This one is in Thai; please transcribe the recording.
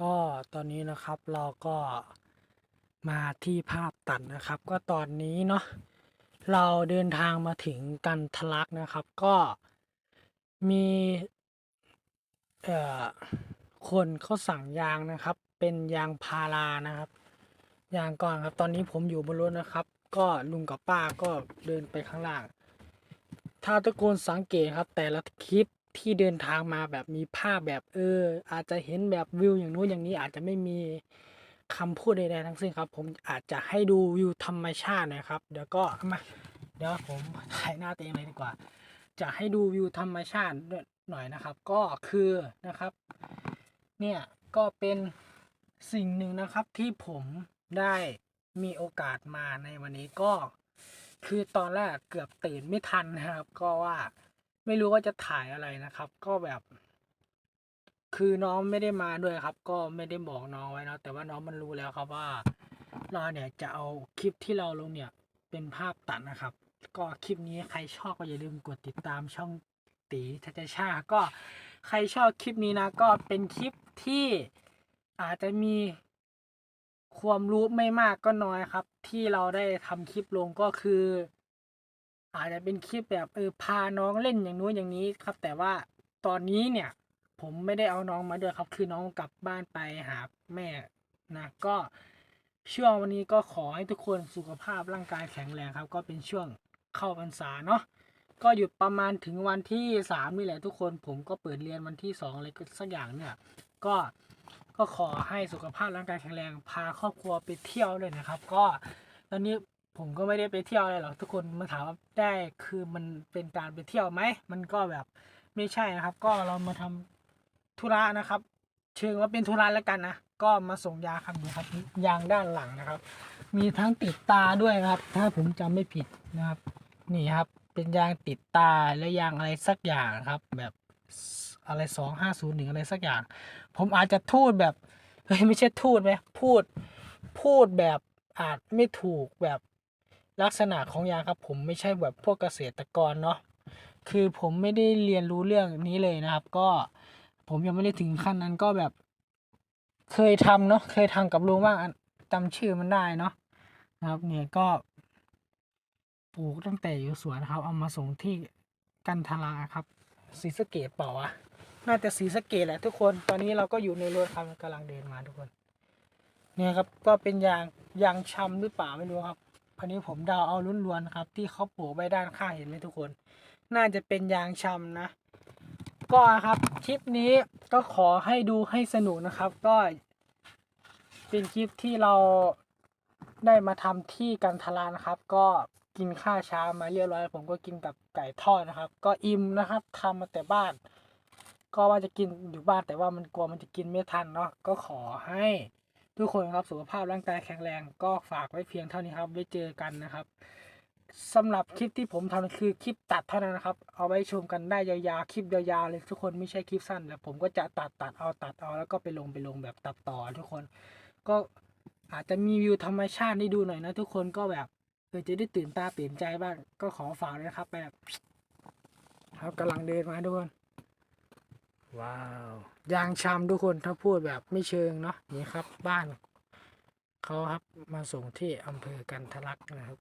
ก็ตอนนี้นะครับเราก็มาที่ภาพตัดนะครับ ก็ตอนนี้เนาะเราเดินทางมาถึงกันทะลักนะครับ ก็มีเอ่อคนเขาสั่งยางนะครับ เป็นยางพารานะครับ ยางก่อนครับ ตอนนี้ผมอยู่บนรถนะครับ ก็ลุงกับป้าก็เดินไปข้างล่าง ถ้าทุกคนสังเกตครับ แต่ละคลิป ที่เดินทางมาแบบมีภาพแบบเออ อาจจะเห็นแบบวิวอย่างนู้นอย่างนี้อาจจะไม่มีคำพูดใดๆทั้งสิ้นครับ ผมอาจจะให้ดูวิวธรรมชาตินะครับ เดี๋ยวก็มาเดี๋ยวผมถ่ายหน้าตัวเองเลยดีกว่า จะให้ดูวิวธรรมชาติหน่อยนะครับ ก็คือนะครับ เนี่ยก็เป็นสิ่งหนึ่งนะครับที่ผมได้มีโอกาสมาในวันนี้ก็ คือตอนแรกเกือบตื่นไม่ทันนะครับ ก็ว่า ไม่รู้ว่าจะถ่ายอะไรนะครับ ก็แบบ คือน้องไม่ได้มาด้วยครับ ก็ไม่ได้บอกน้องไว้นะแต่ว่าน้องมันรู้แล้วครับว่า เราเนี่ยจะเอาคลิปที่เราลงเนี่ย เป็นภาพตัดนะครับ ก็คลิปนี้ใครชอบก็อย่าลืมกดติดตามช่องตีทัชชาก็ใครชอบคลิปนี้นะ ก็เป็นคลิปที่อาจจะมีความรู้ไม่มากก็น้อยครับ ที่เราได้ทำคลิปลงก็คือ อาจจะเป็นคลิปแบบเออพาน้องเล่นอย่างนู้นอย่างนี้ครับ แต่ว่าตอนนี้เนี่ย ผมไม่ได้เอาน้องมาด้วยครับ คือน้องกลับบ้านไปหาแม่นะก็ช่วงวันนี้ก็ขอให้ทุกคนสุขภาพร่างกายแข็งแรงครับ ก็เป็นช่วงเข้าพรรษาเนาะก็หยุดประมาณถึงวันที่สามนี่แหละทุกคนผมก็เปิดเรียนวันที่สองอะไรสักอย่างเนี่ยก็ก็ขอให้สุขภาพร่างกายแข็งแรงพาครอบครัวไปเที่ยวเลยนะครับ ก็ตอนนี้ ผมก็ไม่ได้ไปเที่ยวอะไรหรอกทุกคนมาถามว่าได้คือมันเป็นการไปเที่ยวไหมมันก็แบบไม่ใช่นะครับ ก็เรามาทำธุระนะครับ เชิงว่าเป็นธุระแล้วกันนะก็มาส่งยาครับนี่ครับยางด้านหลังนะครับ มีทั้งติดตาด้วยนะครับ ถ้าผมจำไม่ผิดนะครับ นี่ครับเป็นยางติดตาและยางอะไรสักอย่างครับ แบบอะไรสองห้าศูนย์หนึ่งอะไรสักอย่าง ผมอาจจะพูดแบบเฮ้ยไม่ใช่ทูดไหมพูดพูดแบบอาจไม่ถูกแบบ ลักษณะของยางครับ ผมไม่ใช่แบบพวกเกษตรกรเนาะคือผมไม่ได้เรียนรู้เรื่องนี้เลยนะครับ ก็ผมยังไม่ได้ถึงขั้นนั้นก็แบบ เคยทำเนาะเคยทำกับลุงบ้างจำชื่อมันได้เนาะนะครับ เนี่ยก็ปลูกตั้งแต่อยู่สวนครับ เอามาส่งที่กันทลาครับศรีสะเกดเปล่าวะน่าจะศรีสะเกดแหละทุกคนตอนนี้เราก็อยู่ในรถครับกำลังเดินมาทุกคน เนี่ยครับก็เป็นยางยางชำหรือเปล่าไม่รู้ครับ อันนี้ผมเดาเอาล้วนๆครับ ที่เขาปลูกไว้ด้านข้างเห็นไหมทุกคน น่าจะเป็นยางชำนะ ก็ครับคลิปนี้ก็ขอให้ดูให้สนุกนะครับ ก็เป็นคลิปที่เราได้มาทำที่กันทลานะครับ ก็กินข้าวเช้ามาเรียบร้อย ผมก็กินกับไก่ทอดนะครับ ก็อิ่มนะครับทำมาแต่บ้าน ก็ว่าจะกินอยู่บ้านแต่ว่ามันกลัวมันจะกินไม่ทันเนาะก็ขอให้ ทุกคนครับสุขภาพร่างกายแข็งแรงก็ฝากไว้เพียงเท่านี้ครับ ไว้เจอกันนะครับสำหรับคลิปที่ผมทำคือคลิปตัดเท่านั้นนะครับ เอาไว้ชมกันได้ยาวๆคลิปยาวๆเลยทุกคนไม่ใช่คลิปสั้นแต่ผมก็จะตัดตัดเอาตัดเอาแล้วก็ไปลงไปลงแบบตัดต่อทุกคน ก็อาจจะมีวิวธรรมชาติให้ดูหน่อยนะ ทุกคนก็แบบเออจะได้ตื่นตาตื่นใจบ้างก็ขอฝากเลยนะครับแบบครับกำลังเดินมาทุกคน ว้าว ยางชำทุกคนถ้าพูดแบบไม่เชิงเนาะนี่ครับบ้านเขาครับมาส่งที่อำเภอกันทะลักนะครับ